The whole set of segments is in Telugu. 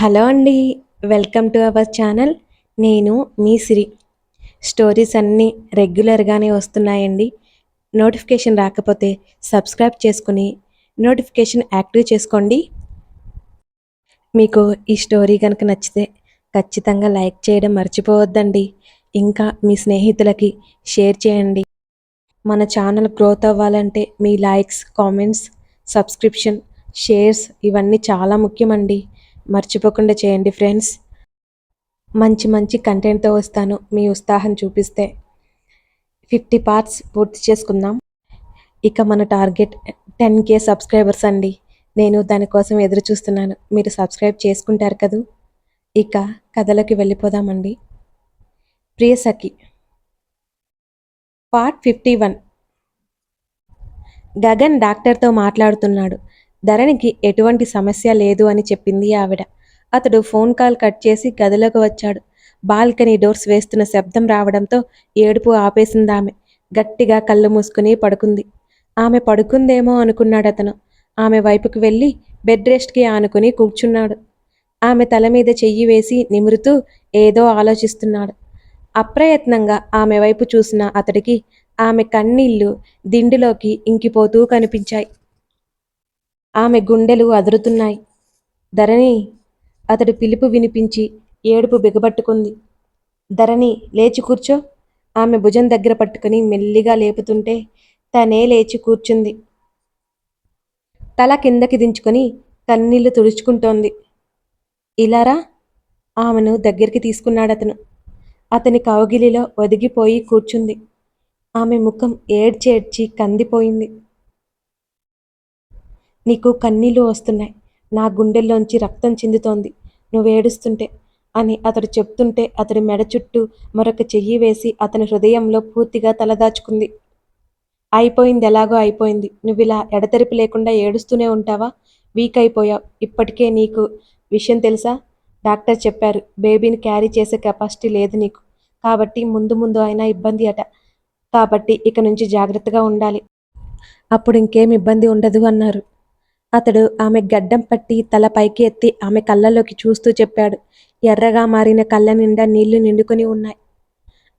హలో అండి వెల్కమ్ టు అవర్ ఛానల్. నేను మీ సిరి. స్టోరీస్ అన్నీ రెగ్యులర్గానే వస్తున్నాయండి. నోటిఫికేషన్ రాకపోతే సబ్స్క్రైబ్ చేసుకుని నోటిఫికేషన్ యాక్టివ్ చేసుకోండి. మీకు ఈ స్టోరీ కనుక నచ్చితే ఖచ్చితంగా లైక్ చేయడం మర్చిపోవద్దండి. ఇంకా మీ స్నేహితులకి షేర్ చేయండి. మన ఛానల్ గ్రోత్ అవ్వాలంటే మీ లైక్స్ కామెంట్స్ సబ్స్క్రిప్షన్ షేర్స్ ఇవన్నీ చాలా ముఖ్యమండి. మర్చిపోకుండా చేయండి ఫ్రెండ్స్. మంచి మంచి కంటెంట్తో వస్తాను. మీ ఉత్సాహం చూపిస్తే ఫిఫ్టీ పార్ట్స్ పూర్తి చేసుకుందాం. ఇక మన టార్గెట్ టెన్ కే సబ్స్క్రైబర్స్ అండి. నేను దానికోసం ఎదురు చూస్తున్నాను. మీరు సబ్స్క్రైబ్ చేసుకుంటారు కదూ? ఇక కథలోకి వెళ్ళిపోదామండి. Priya Sakhi part fifty one. Gagan డాక్టర్తో మాట్లాడుతున్నాడు. ధరణికి ఎటువంటి సమస్య లేదు అని చెప్పింది ఆవిడ. అతడు ఫోన్ కాల్ కట్ చేసి గదిలోకి వచ్చాడు. బాల్కనీ డోర్స్ వేస్తున్న శబ్దం రావడంతో ఏడుపు ఆపేసిందామె గట్టిగా కళ్ళు మూసుకుని పడుకుంది. ఆమె పడుకుందేమో అనుకున్నాడు అతను. ఆమె వైపుకు వెళ్ళి బెడ్ రెస్ట్కి ఆనుకుని కూర్చున్నాడు. ఆమె తల మీద చెయ్యి వేసి నిమురుతూ ఏదో ఆలోచిస్తున్నాడు. అప్రయత్నంగా ఆమె వైపు చూసిన అతడికి ఆమె కన్నీళ్ళు దిండిలోకి ఇంకిపోతూ కనిపించాయి. ఆమె గుండెలు అదురుతున్నాయి. ధరణి అతడి పిలుపు వినిపించి ఏడుపు బిగబట్టుకుంది. ధరణి లేచి కూర్చో. ఆమె భుజం దగ్గర పట్టుకుని మెల్లిగా లేపుతుంటే తనే లేచి కూర్చుంది. తల కిందకి దించుకొని కన్నీళ్ళు తుడుచుకుంటోంది. ఇలారా ఆమెను దగ్గరికి తీసుకున్నాడతను. అతని కౌగిలిలో ఒదిగిపోయి కూర్చుంది. ఆమె ముఖం ఏడ్చేడ్చి కందిపోయింది. నీకు కన్నీళ్ళు వస్తున్నాయి. నా గుండెల్లోంచి రక్తం చిందుతోంది. నువ్వేడుస్తుంటే అని అతడు చెప్తుంటే అతడి మెడ చుట్టూ మరొక చెయ్యి వేసి అతని హృదయంలో పూర్తిగా తలదాచుకుంది. అయిపోయింది ఎలాగో అయిపోయింది. నువ్వు ఇలా ఎడతెరిపి లేకుండా ఏడుస్తూనే ఉంటావా? వీక్ అయిపోయావు. ఇప్పటికే నీకు విషయం తెలుసా? డాక్టర్ చెప్పారు బేబీని క్యారీ చేసే కెపాసిటీ లేదు నీకు. కాబట్టి ముందు ముందు అయినా ఇబ్బంది అట. కాబట్టి ఇక నుంచి జాగ్రత్తగా ఉండాలి. అప్పుడు ఇంకేం ఇబ్బంది ఉండదు అన్నారు. అతడు ఆమె గడ్డం పట్టి తల పైకి ఎత్తి ఆమె కళ్ళలోకి చూస్తూ చెప్పాడు ఎర్రగా మారిన కళ్ళ నిండా నీళ్ళు నిండుకొని ఉన్నాయి.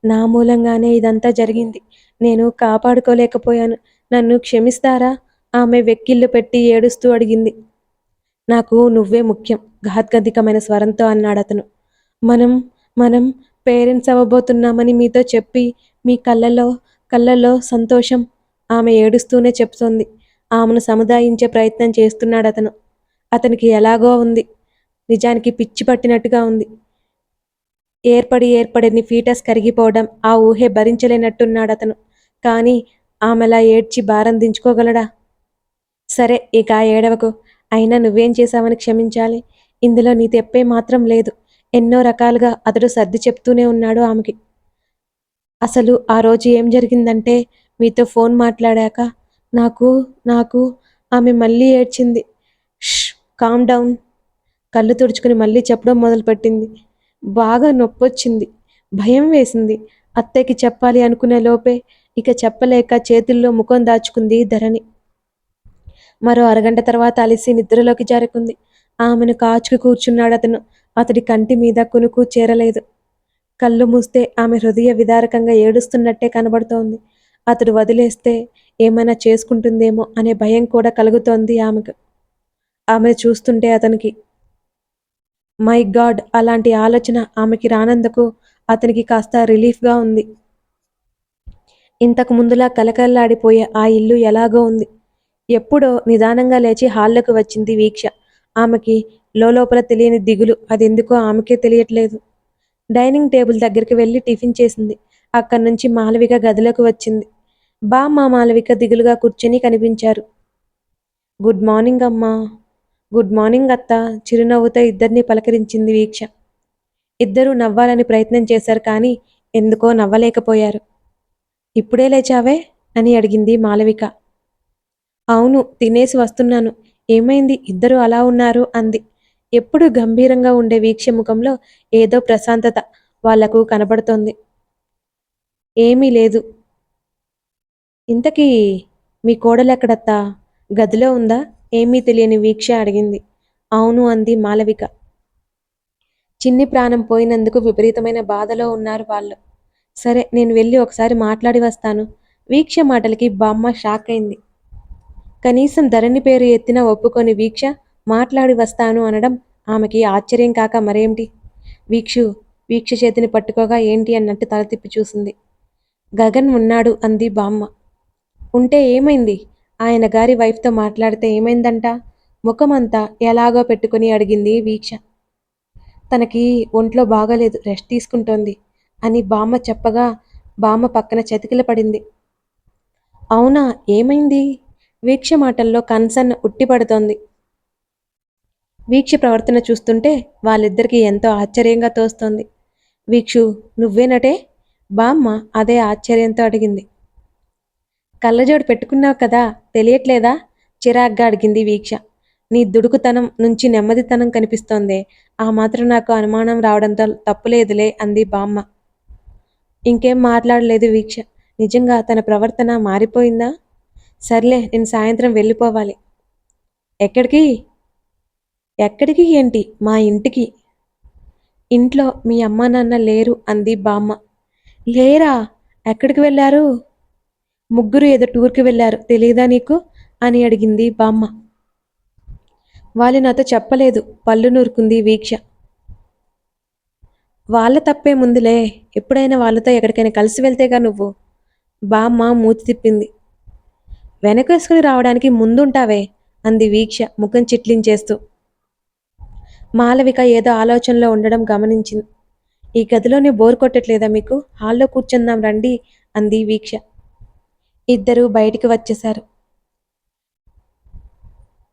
నా మూలంగానే ఇదంతా జరిగింది. నేను కాపాడుకోలేకపోయాను. నన్ను క్షమిస్తారా? ఆమె వెక్కిళ్ళు పెట్టి ఏడుస్తూ అడిగింది. నాకు నువ్వే ముఖ్యం ఘాత్గతికమైన స్వరంతో అన్నాడు అతను. మనం మనం పేరెంట్స్ అవ్వబోతున్నామని మీతో చెప్పి మీ కళ్ళలో కళ్ళల్లో సంతోషం ఆమె ఏడుస్తూనే చెప్తోంది. ఆమెను సముదాయించే ప్రయత్నం చేస్తున్నాడు అతను. అతనికి ఎలాగో ఉంది. నిజానికి పిచ్చి పట్టినట్టుగా ఉంది. ఏర్పడి ఏర్పడిని ఫీటస్ కరిగిపోవడం ఆ ఊహే భరించలేనట్టున్నాడు అతను. కానీ ఆమెలా ఏడ్చి భారం దించుకోగలడా? సరే ఇక ఏడవకు. అయినా నువ్వేం చేశావని క్షమించాలి. ఇందులో నీ తెప్పే మాత్రం లేదు. ఎన్నో రకాలుగా అతడు సర్ది చెప్తూనే ఉన్నాడు ఆమెకి. అసలు ఆ రోజు ఏం జరిగిందంటే మీతో ఫోన్ మాట్లాడాక నాకు నాకు ఆమె మళ్ళీ ఏడ్చింది. ష్ కామ్ డౌన్. కళ్ళు తుడుచుకుని మళ్ళీ చెప్పడం మొదలుపెట్టింది. బాగా నొప్పొచ్చింది. భయం వేసింది. అత్తయ్యకి చెప్పాలి అనుకునే లోపే ఇక చెప్పలేక చేతుల్లో ముఖం దాచుకుంది ధరణి. మరో అరగంట తర్వాత అలిసి నిద్రలోకి జారుకుంది. ఆమెను కాచుకు కూర్చున్నాడు అతను. అతడి కంటి మీద కునుకు చేరలేదు. కళ్ళు మూస్తే ఆమె హృదయ విదారకంగా ఏడుస్తున్నట్టే కనబడుతోంది. అతడు వదిలేస్తే ఏమైనా చేసుకుంటుందేమో అనే భయం కూడా కలుగుతోంది ఆమెకు. ఆమెను చూస్తుంటే అతనికి మై గాడ్! అలాంటి ఆలోచన ఆమెకి రానందుకు అతనికి కాస్త రిలీఫ్గా ఉంది. ఇంతకు ముందులా కలకల్లాడిపోయే ఆ ఇల్లు ఎలాగో ఉంది. ఎప్పుడో నిదానంగా లేచి హాల్లోకి వచ్చింది వీక్ష. ఆమెకి లోపల తెలియని దిగులు అది ఎందుకో ఆమెకే తెలియట్లేదు. డైనింగ్ టేబుల్ దగ్గరికి వెళ్ళి టిఫిన్ చేసింది. అక్కడి నుంచి మాలవిక గదిలోకి వచ్చింది. బామ్మ మాలవిక దిగులుగా కూర్చొని కనిపించారు. గుడ్ మార్నింగ్ అమ్మా. గుడ్ మార్నింగ్ అత్త. చిరునవ్వుతో ఇద్దరిని పలకరించింది వీక్ష. ఇద్దరూ నవ్వాలని ప్రయత్నం చేశారు కానీ ఎందుకో నవ్వలేకపోయారు. ఇప్పుడే లేచావే? అని అడిగింది మాలవిక. అవును తినేసి వస్తున్నాను. ఏమైంది? ఇద్దరు అలా ఉన్నారు అంది. ఎప్పుడు గంభీరంగా ఉండే వీక్ష ముఖంలో ఏదో ప్రశాంతత వాళ్ళకు కనబడుతోంది. ఏమీ లేదు. ఇంతకీ మీ కోడలెక్కడత్తా గదిలో ఉందా? ఏమీ తెలియని వీక్ష అడిగింది. అవును అంది మాలవిక. చిన్ని ప్రాణం పోయినందుకు విపరీతమైన బాధలో ఉన్నారు వాళ్ళు. సరే నేను వెళ్ళి ఒకసారి మాట్లాడి వస్తాను. వీక్ష మాటలకి బామ్మ షాక్ అయింది కనీసం ధరణి పేరు ఎత్తినా ఒప్పుకొని వీక్ష మాట్లాడి వస్తాను అనడం ఆమెకి ఆశ్చర్యం కాక మరేమిటి? వీక్షు వీక్ష చేతిని పట్టుకోగా ఏంటి అన్నట్టు తల తిప్పి చూసింది. గగన్ ఉన్నాడు అంది బామ్మ. ఉంటే ఏమైంది? ఆయన గారి వైఫ్తో మాట్లాడితే ఏమైందంట? ముఖమంతా ఎలాగో పెట్టుకుని అడిగింది వీక్ష. తనకి ఒంట్లో బాగాలేదు రెస్ట్ తీసుకుంటోంది అని బామ్మ చెప్పగా బామ్మ పక్కన చతికిల పడింది. అవునా ఏమైంది? వీక్ష మాటల్లో కన్సర్న్ ఉట్టిపడుతోంది వీక్ష ప్రవర్తన చూస్తుంటే వాళ్ళిద్దరికీ ఎంతో ఆశ్చర్యంగా తోస్తోంది. వీక్షు నువ్వేనటే? బామ్మ అదే ఆశ్చర్యంతో అడిగింది. కళ్ళజోడు పెట్టుకున్నావు కదా తెలియట్లేదా? చిరాగ్గా అడిగింది వీక్ష. నీ దుడుకుతనం నుంచి నెమ్మదితనం కనిపిస్తోందే. ఆ మాత్రం నాకు అనుమానం రావడంతో తప్పులేదులే అంది బామ్మ. ఇంకేం మాట్లాడలేదు వీక్ష. నిజంగా తన ప్రవర్తన మారిపోయిందా? సర్లే నేను సాయంత్రం వెళ్ళిపోవాలి. ఎక్కడికి? ఎక్కడికి ఏంటి? మా ఇంటికి. ఇంట్లో మీ అమ్మ నాన్న లేరు అంది బామ్మ. లేరా? ఎక్కడికి వెళ్ళారు? ముగ్గురు ఏదో టూర్కి వెళ్ళారు. తెలియదా నీకు? అని అడిగింది బామ్మ. వాళ్ళు నాతో చెప్పలేదు. పళ్ళు నూరుకుంది వీక్ష. వాళ్ళ తప్పే ముందులే. ఎప్పుడైనా వాళ్ళతో ఎక్కడికైనా కలిసి వెళ్తేగా నువ్వు. బామ్మ మూతి తిప్పింది. వెనకేసుకుని రావడానికి ముందుంటావే అంది వీక్ష ముఖం చిట్లించేస్తూ. మాలవిక ఏదో ఆలోచనలో ఉండడం గమనించింది. ఈ గదిలోనే బోర్ కొట్టట్లేదా మీకు? హాల్లో కూర్చుందాం రండి అంది వీక్ష. ఇద్దరూ బయటికి వచ్చేశారు.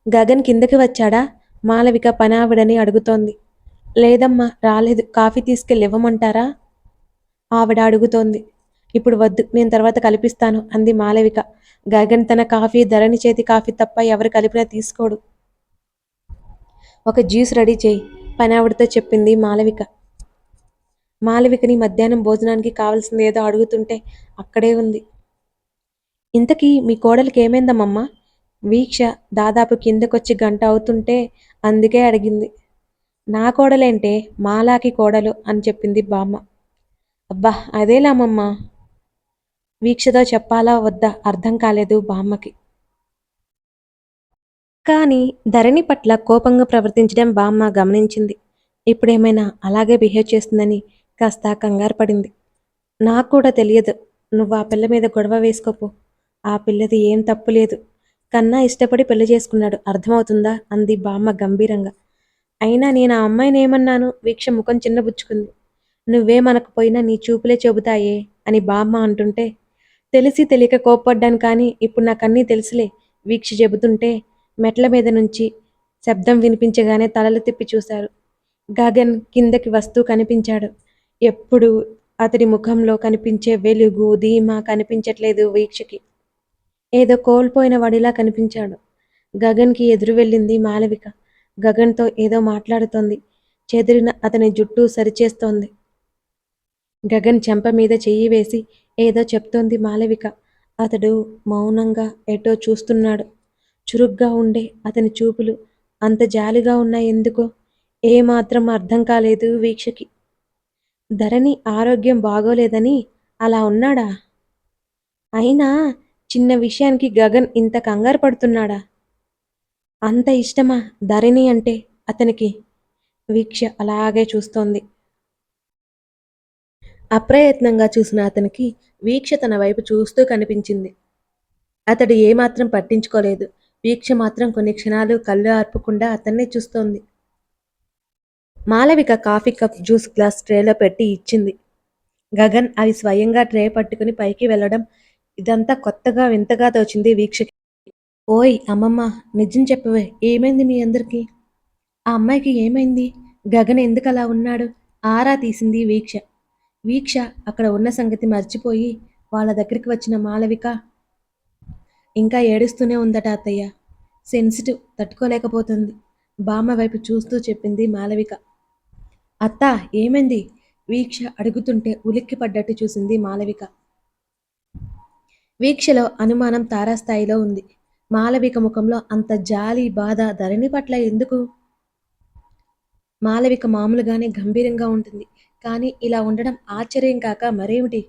గగన్ కిందకి వచ్చాడా? మాలవిక పనావిడని అడుగుతోంది. లేదమ్మా రాలేదు. కాఫీ తీసుకెళ్ళి ఇవ్వమంటారా ఆవిడ అడుగుతోంది. ఇప్పుడు వద్దు నేను తర్వాత కల్పిస్తాను అంది మాలవిక. గగన్ తన కాఫీ ధరణి చేతి కాఫీ తప్ప ఎవరు కలిపినా తీసుకోడు. ఒక జ్యూస్ రెడీ చేయి పనావిడతో చెప్పింది మాలవిక. మాలవికని మధ్యాహ్నం భోజనానికి కావాల్సింది ఏదో అడుగుతుంటే అక్కడే ఉంది. ఇంతకీ మీ కోడలికి ఏమైందమ్మమ్మ వీక్ష దాదాపు కిందకొచ్చి గంట అవుతుంటే అందుకే అడిగింది. నా కోడలేంటే మాలాకి కోడలు అని చెప్పింది బామ్మ. అబ్బా అదేలామమ్మ? వీక్షతో చెప్పాలా వద్దా అర్థం కాలేదు బామ్మకి. కానీ ధరణి పట్ల కోపంగా ప్రవర్తించడం బామ్మ గమనించింది. ఇప్పుడేమైనా అలాగే బిహేవ్ చేస్తుందని కాస్త కంగారు పడింది. నాకు కూడా తెలియదు. నువ్వు ఆ పిల్ల మీద గొడవ వేసుకోపో. ఆ పిల్లది ఏం తప్పు లేదు. కన్నా ఇష్టపడి పెళ్ళి చేసుకున్నాడు. అర్థమవుతుందా? అంది బామ్మ గంభీరంగా. అయినా నేను ఆ అమ్మాయిని ఏమన్నాను? వీక్ష ముఖం చిన్నబుచ్చుకుంది. నువ్వేమనకపోయినా నీ చూపులే చెబుతాయే అని బామ్మ అంటుంటే తెలిసి తెలియక కోప్పడ్డాను కానీ ఇప్పుడు నాకన్నీ తెలుసులే వీక్ష చెబుతుంటే మెట్ల మీద నుంచి శబ్దం వినిపించగానే తలలు తిప్పి చూశారు. గగన్ కిందకి వస్తూ కనిపించాడు. ఎప్పుడు అతడి ముఖంలో కనిపించే వెలుగు ధీమా కనిపించట్లేదు వీక్షకి. ఏదో కోల్పోయిన వాడిలా కనిపించాడు. గగన్కి ఎదురు వెళ్ళింది మాలవిక. గగన్తో ఏదో మాట్లాడుతోంది. చెదిరిన అతని జుట్టు సరిచేస్తోంది. గగన్ చెంప మీద చెయ్యి వేసి ఏదో చెప్తోంది మాలవిక. అతడు మౌనంగా ఎటో చూస్తున్నాడు. చురుగ్గా ఉండే అతని చూపులు అంత జాలిగా ఉన్నాయి ఎందుకో? ఏమాత్రం అర్థం కాలేదు వీక్షకి. ధరణి ఆరోగ్యం బాగోలేదని అలా ఉన్నాడా? అయినా చిన్న విషయానికి గగన్ ఇంత కంగారు పడుతున్నాడా? అంత ఇష్టమా ధరణి అంటే? అతనికి వీక్ష అలాగే చూస్తోంది. అప్రయత్నంగా చూసిన అతనికి వీక్ష తన వైపు చూస్తూ కనిపించింది. అతడు ఏమాత్రం పట్టించుకోలేదు. వీక్ష మాత్రం కొన్ని క్షణాలు కళ్ళు ఆర్పకుండా అతన్నే చూస్తోంది. Malavika coffee cup juice glass ట్రేలో పెట్టి ఇచ్చింది. గగన్ అవి స్వయంగా ట్రే పట్టుకుని పైకి వెళ్ళడం ఇదంతా కొత్తగా వింతగా తోచింది వీక్షకి. ఓయ్ అమ్మమ్మ నిజం చెప్పవే ఏమైంది మీ అందరికీ? ఆ అమ్మాయికి ఏమైంది? గగన్ ఎందుకు అలా ఉన్నాడు? ఆరా తీసింది వీక్ష. వీక్ష అక్కడ ఉన్న సంగతి మర్చిపోయి వాళ్ళ దగ్గరికి వచ్చిన మాలవిక ఇంకా ఏడుస్తూనే ఉందట అత్తయ్య. సెన్సిటివ్ తట్టుకోలేకపోతుంది. బామ్మ వైపు చూస్తూ చెప్పింది మాలవిక. అత్త ఏమైంది? వీక్ష అడుగుతుంటే ఉలిక్కి పడ్డట్టు చూసింది మాలవిక. వీక్షలో అనుమానం తారాస్థాయిలో ఉంది. మాలవిక ముఖంలో అంత జాలి బాధ ధరణి పట్ల ఎందుకు? మాలవిక మామూలుగానే గంభీరంగా ఉంటుంది. కానీ ఇలా ఉండడం ఆశ్చర్యం కాక మరేమిటి?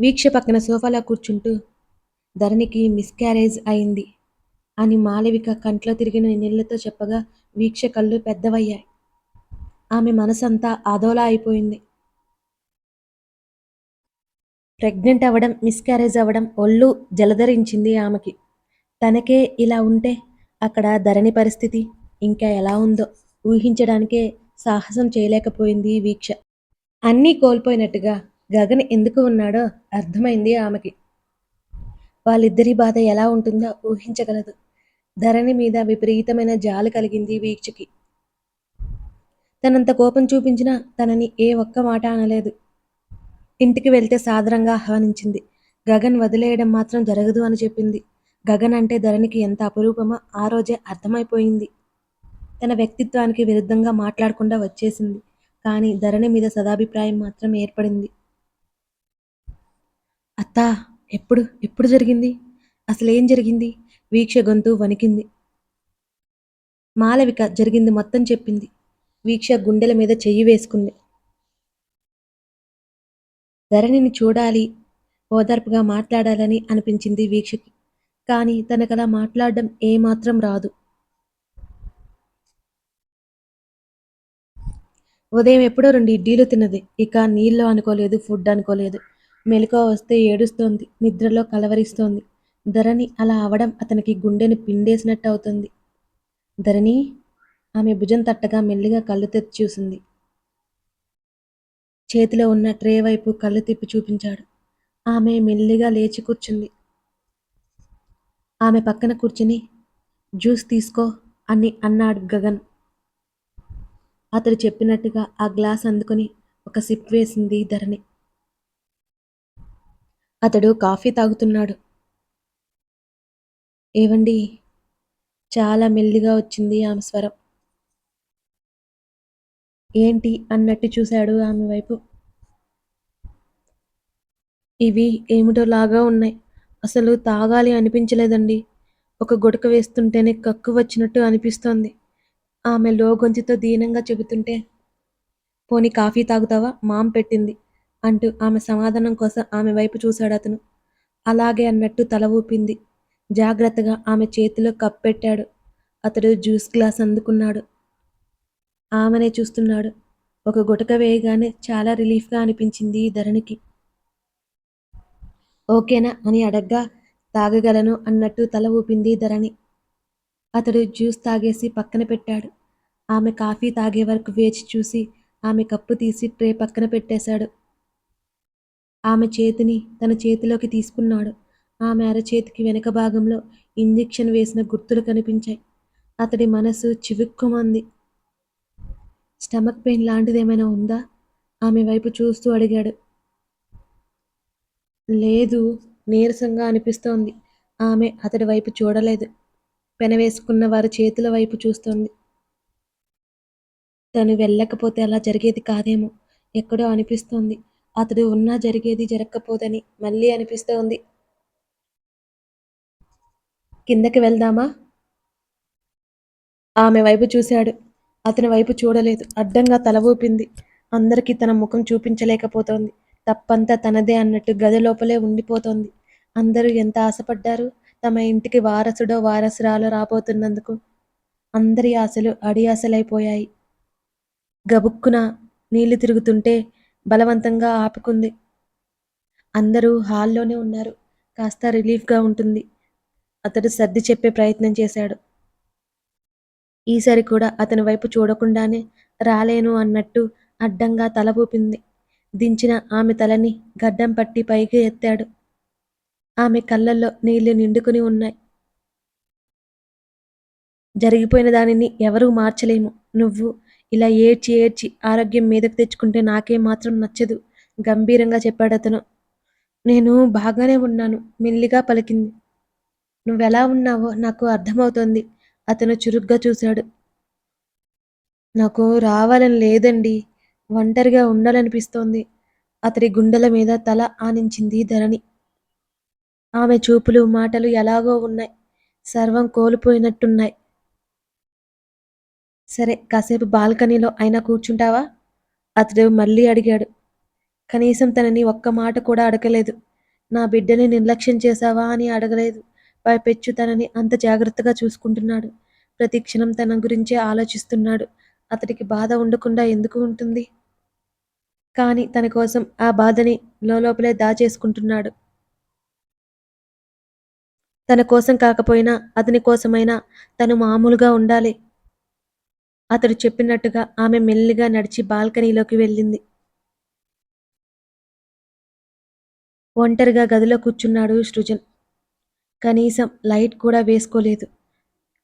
వీక్ష పక్కన సోఫాలో కూర్చుంటూ ధరణికి మిస్క్యారేజ్ అయింది అని మాలవిక కంట్లో తిరిగిన నీళ్ళతో చెప్పగా వీక్ష కళ్ళు పెద్దవయ్యాయి. ఆమె మనసంతా అదోలా అయిపోయింది. ప్రెగ్నెంట్ అవ్వడం మిస్క్యారేజ్ అవ్వడం ఒళ్ళు జలధరించింది ఆమెకి. తనకే ఇలా ఉంటే అక్కడ ధరణి పరిస్థితి ఇంకా ఎలా ఉందో ఊహించడానికే సాహసం చేయలేకపోయింది వీక్ష. అన్నీ కోల్పోయినట్టుగా గగన్ ఎందుకు ఉన్నాడో అర్థమైంది ఆమెకి. వాళ్ళిద్దరి బాధ ఎలా ఉంటుందో ఊహించగలదు. ధరణి మీద విపరీతమైన జాలి కలిగింది వీక్షకి. తనంత కోపం చూపించినా తనని ఏ ఒక్క మాట అనలేదు. ఇంటికి వెళ్తే సాదరంగా ఆహ్వానించింది. గగన్ వదిలేయడం మాత్రం జరగదు అని చెప్పింది. గగన్ అంటే ధరణికి ఎంత అపురూపమో ఆ రోజే అర్థమైపోయింది. తన వ్యక్తిత్వానికి విరుద్ధంగా మాట్లాడకుండా వచ్చేసింది. కానీ ధరణి మీద సదాభిప్రాయం మాత్రం ఏర్పడింది. అత్తా ఎప్పుడు ఎప్పుడు జరిగింది? అసలేం జరిగింది? వీక్ష గొంతు వణికింది. మాలవిక జరిగింది మొత్తం చెప్పింది. వీక్ష గుండెల మీద చెయ్యి వేసుకుంది. ధరణిని చూడాలి ఓదార్పుగా మాట్లాడాలని అనిపించింది వీక్షకి. కానీ తనకలా మాట్లాడడం ఏమాత్రం రాదు. ఉదయం ఎప్పుడో రెండు ఇడ్లీలు తిన్నది. ఇక నీళ్ళు అనుకోలేదు ఫుడ్ అనుకోలేదు. మెలకువ వస్తే ఏడుస్తోంది నిద్రలో కలవరిస్తోంది. ధరణి అలా అవడం అతనికి గుండెని పిండేసినట్టు అవుతుంది ధరణి ఆమె భుజం తట్టగా మెల్లిగా కళ్ళు తెచ్చి చూసింది. చేతిలో ఉన్న ట్రే వైపు కళ్ళు తిప్పి చూపించాడు. ఆమె మెల్లిగా లేచి కూర్చుంది. ఆమె పక్కన కూర్చుని జ్యూస్ తీసుకో అని అన్నాడు గగన్. అతడు చెప్పినట్టుగా ఆ గ్లాస్ అందుకుని ఒక సిప్ వేసింది ధరణి. అతడు కాఫీ తాగుతున్నాడు. ఏవండి? చాలా మెల్లిగా వచ్చింది ఆమె స్వరం. ఏంటి అన్నట్టు చూశాడు ఆమె వైపు. ఇవి ఏమిటో లాగా ఉన్నాయి. అసలు తాగాలి అనిపించలేదండి. ఒక గుడక వేస్తుంటేనే కక్కు వచ్చినట్టు అనిపిస్తోంది. ఆమె లోగొంతుతో దీనంగా చెబుతుంటే పోని కాఫీ తాగుతావా? మాం పెట్టింది అంటూ ఆమె సమాధానం కోసం ఆమె వైపు చూశాడు అతను. అలాగే అన్నట్టు తల ఊపింది. జాగ్రత్తగా ఆమె చేతిలో కప్ పెట్టాడు అతడు జ్యూస్ గ్లాస్ అందుకున్నాడు. ఆమెనే చూస్తున్నాడు. ఒక గుటక వేయగానే చాలా రిలీఫ్గా అనిపించింది ధరణికి. ఓకేనా అని అడగ్గా తాగగలను అన్నట్టు తల ఊపింది ధరణి. అతడు జ్యూస్ తాగేసి పక్కన పెట్టాడు. ఆమె కాఫీ తాగే వరకు వేచి చూసి ఆమె కప్పు తీసి ట్రే పక్కన పెట్టేశాడు. ఆమె చేతిని తన చేతిలోకి తీసుకున్నాడు. ఆమె అరచేతికి వెనక భాగంలో ఇంజెక్షన్ వేసిన గుర్తులు కనిపించాయి. అతడి మనసు చివుక్కుమంది. స్టమక్ పెయిన్ లాంటిది ఏమైనా ఉందా? ఆమె వైపు చూస్తూ అడిగాడు. లేదు నీరసంగా అనిపిస్తోంది. ఆమె అతడి వైపు చూడలేదు. పెనవేసుకున్న వారి చేతుల వైపు చూస్తోంది. తను వెళ్ళకపోతే అలా జరిగేది కాదేమో. ఎక్కడో అనిపిస్తోంది. అతడు ఉన్నా జరిగేది జరగకపోదని మళ్ళీ అనిపిస్తోంది. కిందకి వెళ్దామా? ఆమె వైపు చూశాడు. అతని వైపు చూడలేదు. అడ్డంగా తల ఊపింది. అందరికీ తన ముఖం చూపించలేకపోతోంది. తప్పంతా తనదే అన్నట్టు గది లోపలే ఉండిపోతోంది. అందరూ ఎంత ఆశపడ్డారు? తమ ఇంటికి వారసుడో వారసురాలో రాబోతున్నందుకు అందరి ఆశలు అడి ఆశలైపోయాయి. గబుక్కున నీళ్ళు తిరుగుతుంటే బలవంతంగా ఆపుకుంది. అందరూ హాల్లోనే ఉన్నారు. కాస్త రిలీఫ్గా ఉంటుంది. అతడు సర్ది చెప్పే ప్రయత్నం చేశాడు. ఈసారి కూడా అతని వైపు చూడకుండానే రాలేను అన్నట్టు అడ్డంగా తల ఊపింది. దించిన ఆమె తలని గడ్డం పట్టి పైకి ఎత్తాడు. ఆమె కళ్ళల్లో నీళ్ళు నిండుకుని ఉన్నాయి. జరిగిపోయిన దానిని ఎవరూ మార్చలేము. నువ్వు ఇలా ఏడ్చి ఏడ్చి ఆరోగ్యం మీదకు తెచ్చుకుంటే నాకే మాత్రం నచ్చదు. గంభీరంగా చెప్పాడు అతను. నేను బాగానే ఉన్నాను. మెల్లిగా పలికింది. నువ్వెలా ఉన్నావో నాకు అర్థమవుతోంది. అతను చురుగ్గా చూశాడు. నాకు రావాలని లేదండి. ఒంటరిగా ఉండాలనిపిస్తోంది. అతడి గుండెల మీద తల ఆనించింది ధరణి. ఆమె చూపులు మాటలు ఎలాగో ఉన్నాయి. సర్వం కోల్పోయినట్టున్నాయి. సరే కాసేపు బాల్కనీలో అయినా కూర్చుంటావా? అతడు మళ్ళీ అడిగాడు. కనీసం తనని ఒక్క మాట కూడా అడగలేదు. నా బిడ్డని నిర్లక్ష్యం చేశావా అని అడగలేదు. పెచ్చు తనని అంత జాగ్రత్తగా చూసుకుంటున్నాడు. ప్రతి క్షణం తన గురించే ఆలోచిస్తున్నాడు. అతడికి బాధ ఉండకుండా ఎందుకు ఉంటుంది? కానీ తన కోసం ఆ బాధని లోపలే దాచేసుకుంటున్నాడు. తన కోసం కాకపోయినా అతని కోసమైనా తను మామూలుగా ఉండాలి. అతడు చెప్పినట్టుగా ఆమె మెల్లిగా నడిచి బాల్కనీలోకి వెళ్ళింది. ఒంటరిగా గదిలో కూర్చున్నాడు సృజన్. కనీసం లైట్ కూడా వేసుకోలేదు.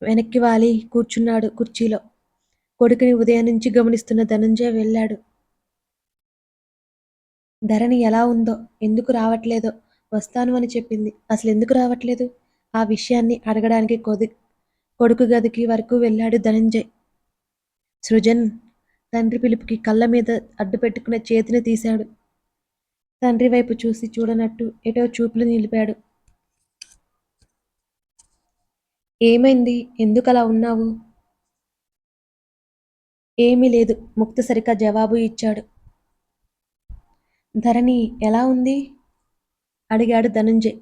వెనక్కి వాలి కూర్చున్నాడు కుర్చీలో. కొడుకుని ఉదయం నుంచి గమనిస్తున్న ధనంజయ వెళ్ళాడు. ధరణి ఎలా ఉందో ఎందుకు రావట్లేదో వస్తాను అని చెప్పింది. అసలు ఎందుకు రావట్లేదు? ఆ విషయాన్ని అడగడానికి కొది కొడుకు గదికి వరకు వెళ్ళాడు ధనంజయ్. సృజన్ తండ్రి పిలుపుకి కళ్ళ మీద అడ్డు పెట్టుకున్న చేతిని తీశాడు. తండ్రి వైపు చూసి చూడనట్టు ఎటో చూపులు నిలిపాడు. ఏమైంది? ఎందుకు అలా ఉన్నావు? ఏమీ లేదు. ముక్త సరిగ్గా జవాబు ఇచ్చాడు. ధరణి ఎలా ఉంది? అడిగాడు ధనుంజయ్.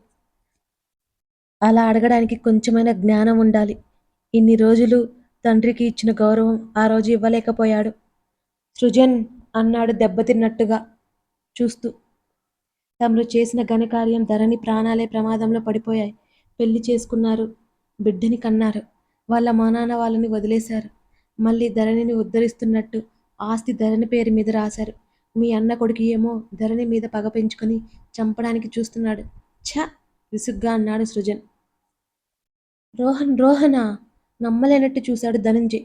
అలా అడగడానికి కొంచెమైనా జ్ఞానం ఉండాలి. ఇన్ని రోజులు తండ్రికి ఇచ్చిన గౌరవం ఆ రోజు ఇవ్వలేకపోయాడు. సృజన్ అన్నాడు దెబ్బతిన్నట్టుగా చూస్తూ. తమరు చేసిన ఘనకార్యం ధరణి ప్రాణాలే ప్రమాదంలో పడిపోయాయి. పెళ్ళి చేసుకున్నారు. బిడ్డని కన్నారు. వాళ్ళ మా నాన్న వాళ్ళని వదిలేశారు. మళ్ళీ ధరణిని ఉద్ధరిస్తున్నట్టు ఆస్తి ధరణి పేరు మీద రాశారు. మీ అన్న కొడుకు ఏమో ధరణి మీద పగ పెంచుకొని చంపడానికి చూస్తున్నాడు. ఛ! విసుగ్గా అన్నాడు సృజన్. రోహన్ రోహనా! నమ్మలేనట్టు చూశాడు ధనంజయ్.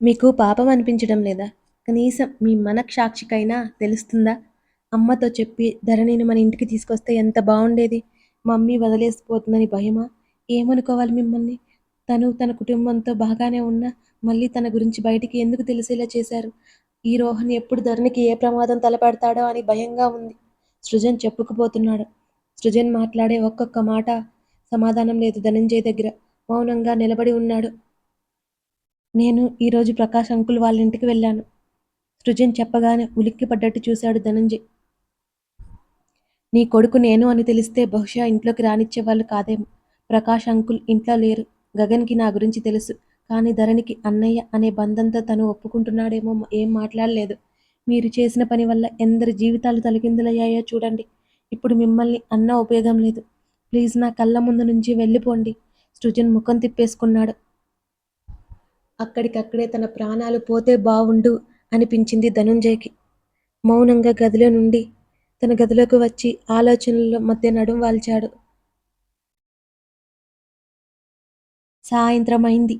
మీకు పాపం అనిపించడం లేదా? కనీసం మీ మనక్షాక్షికైనా తెలుస్తుందా? అమ్మతో చెప్పి ధరణిని మన ఇంటికి తీసుకొస్తే ఎంత బాగుండేది మమ్మీ వదిలేసిపోతుందని భయమా? ఏమనుకోవాలి మిమ్మల్ని? తను తన కుటుంబంతో బాగానే ఉన్నా మళ్ళీ తన గురించి బయటికి ఎందుకు తెలిసేలా చేశారు? ఈ రోహన్ ఎప్పుడు ధరణికి ఏ ప్రమాదం తలపెడతాడో అని భయంగా ఉంది. సృజన్ చెప్పుకుపోతున్నాడు. సృజన్ మాట్లాడే ఒక్కొక్క మాట సమాధానం లేదు ధనంజయ్ దగ్గర. మౌనంగా నిలబడి ఉన్నాడు. నేను ఈరోజు ప్రకాష్ అంకుల్ వాళ్ళ ఇంటికి వెళ్ళాను. సృజన్ చెప్పగానే ఉలిక్కి పడ్డట్టు చూశాడు ధనంజయ్. నీ కొడుకు నేను అని తెలిస్తే బహుశా ఇంట్లోకి రానిచ్చేవాళ్ళు కాదేమో ప్రకాష్ అంకుల్ ఇంట్లో లేరు. గగన్కి నా గురించి తెలుసు. కానీ ధరణికి అన్నయ్య అనే బంధంతో తను ఒప్పుకుంటున్నాడేమో ఏం మాట్లాడలేదు. మీరు చేసిన పని వల్ల ఎందరి జీవితాలు తలకిందులయ్యాయో చూడండి. ఇప్పుడు మిమ్మల్ని అన్న ఉపయోగం లేదు. ప్లీజ్ నా కళ్ళ ముందు నుంచి వెళ్ళిపోండి. సృజన్ ముఖం తిప్పేసుకున్నాడు. అక్కడికక్కడే తన ప్రాణాలు పోతే బావుండు అనిపించింది ధనుంజయ్కి. మౌనంగా గదిలో నుండి తన గదిలోకి వచ్చి ఆలోచనల మధ్య నడుం వాల్చాడు. సాయంత్రం అయింది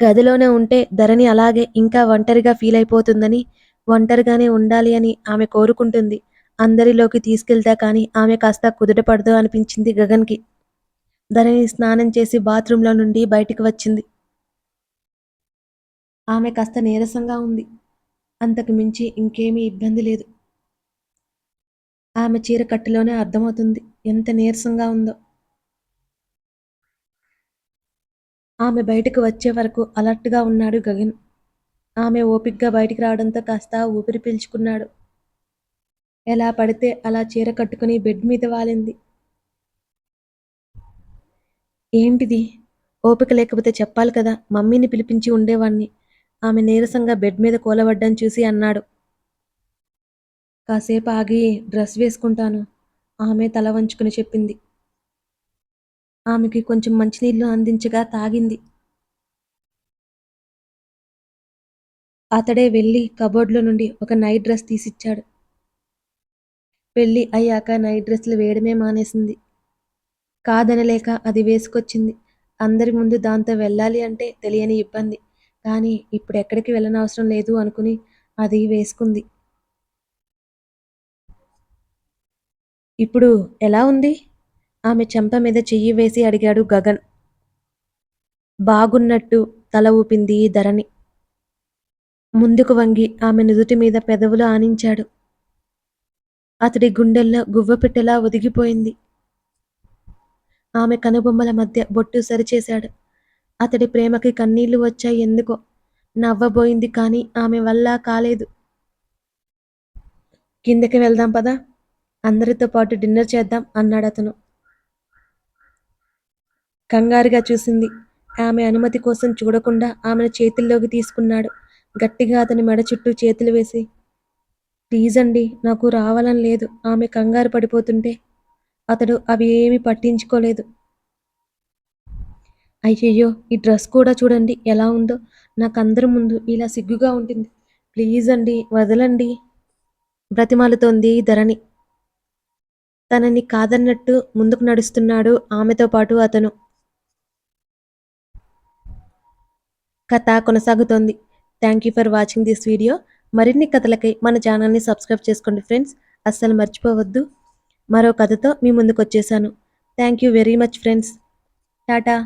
గదిలోనే ఉంటే ధరణి అలాగే ఇంకా ఒంటరిగా ఫీల్ అయిపోతుందని ఒంటరిగానే ఉండాలి అని ఆమె కోరుకుంటుంది. అందరిలోకి తీసుకెళ్తా కానీ ఆమె కాస్త కుదుటపడదు అనిపించింది గగన్కి. ధరణి స్నానం చేసి బాత్రూంలో నుండి బయటికి వచ్చింది. ఆమె కాస్త నీరసంగా ఉంది. అంతకు మించి ఇంకేమీ ఇబ్బంది లేదు. ఆమె చీర కట్టులోనే అర్థమవుతుంది. ఎంత నీరసంగా ఉందో. ఆమె బయటకు వచ్చే వరకు అలర్ట్గా ఉన్నాడు గగన్. ఆమె ఓపిక్గా బయటికి రావడంతో కాస్త ఊపిరి పీల్చుకున్నాడు. ఎలా పడితే అలా చీర కట్టుకుని బెడ్ మీద వాలింది. ఏంటిది? ఓపిక లేకపోతే చెప్పాలి కదా. మమ్మీని పిలిపించి ఉండేవాణ్ణి. ఆమె నీరసంగా బెడ్ మీద కూలబడ్డం చూసి అన్నాడు. కాసేపు ఆగి డ్రెస్ వేసుకుంటాను. ఆమె తల వంచుకుని చెప్పింది. ఆమెకి కొంచెం మంచినీళ్ళు అందించగా తాగింది. అతడే వెళ్ళి కబోర్డ్లో నుండి ఒక నైట్ డ్రెస్ తీసిచ్చాడు. పెళ్ళి అయ్యాక నైట్ డ్రెస్సులు వేయడమే మానేసింది. కాదనలేక అది వేసుకొచ్చింది. అందరి ముందు దాంతో వెళ్ళాలి అంటే తెలియని ఇబ్బంది. కానీ ఇప్పుడు ఎక్కడికి వెళ్ళనవసరం లేదు అనుకుని అది వేసుకుంది. ఇప్పుడు ఎలా ఉంది? ఆమె చెంప మీద చెయ్యి వేసి అడిగాడు గగన్. బాగున్నట్టు తల ఊపింది ధరణి. ముందుకు వంగి ఆమె నుదుటి మీద పెదవులు ఆనించాడు. అతడి గుండెల్లో గువ్వపిట్టలా ఒదిగిపోయింది. ఆమె కనుబొమ్మల మధ్య బొట్టు సరిచేశాడు. అతడి ప్రేమకి కన్నీళ్ళు వచ్చాయి ఎందుకో. నవ్వబోయింది కానీ ఆమె వల్ల కాలేదు. కిందకి వెళ్దాం పదా. అందరితో పాటు డిన్నర్ చేద్దాం అన్నాడు అతను. కంగారుగా చూసింది. ఆమె అనుమతి కోసం చూడకుండా ఆమెను చేతుల్లోకి తీసుకున్నాడు. గట్టిగా అతని మెడ చుట్టూ చేతులు వేసి ప్లీజ్ అండి నాకు రావాలని లేదు. ఆమె కంగారు పడిపోతుంటే అతడు అవి ఏమీ పట్టించుకోలేదు. అయ్యయ్యో ఈ డ్రెస్ కూడా చూడండి ఎలా ఉందో. నాకు అందరి ముందు ఇలా సిగ్గుగా ఉంటుంది. ప్లీజ్ అండి వదలండి. బ్రతిమాలుతోంది ధరణి. తనని కాదన్నట్టు ముందుకు నడుస్తున్నాడు ఆమెతో పాటు అతను. కథ కొనసాగుతోంది. Thank you for watching this video మరిన్ని కథలకై మన ఛానల్ని సబ్స్క్రైబ్ చేసుకోండి ఫ్రెండ్స్ అస్సలు మర్చిపోవద్దు. మరో కథతో మీ ముందుకు వచ్చేసాను. Thank you very much friends tata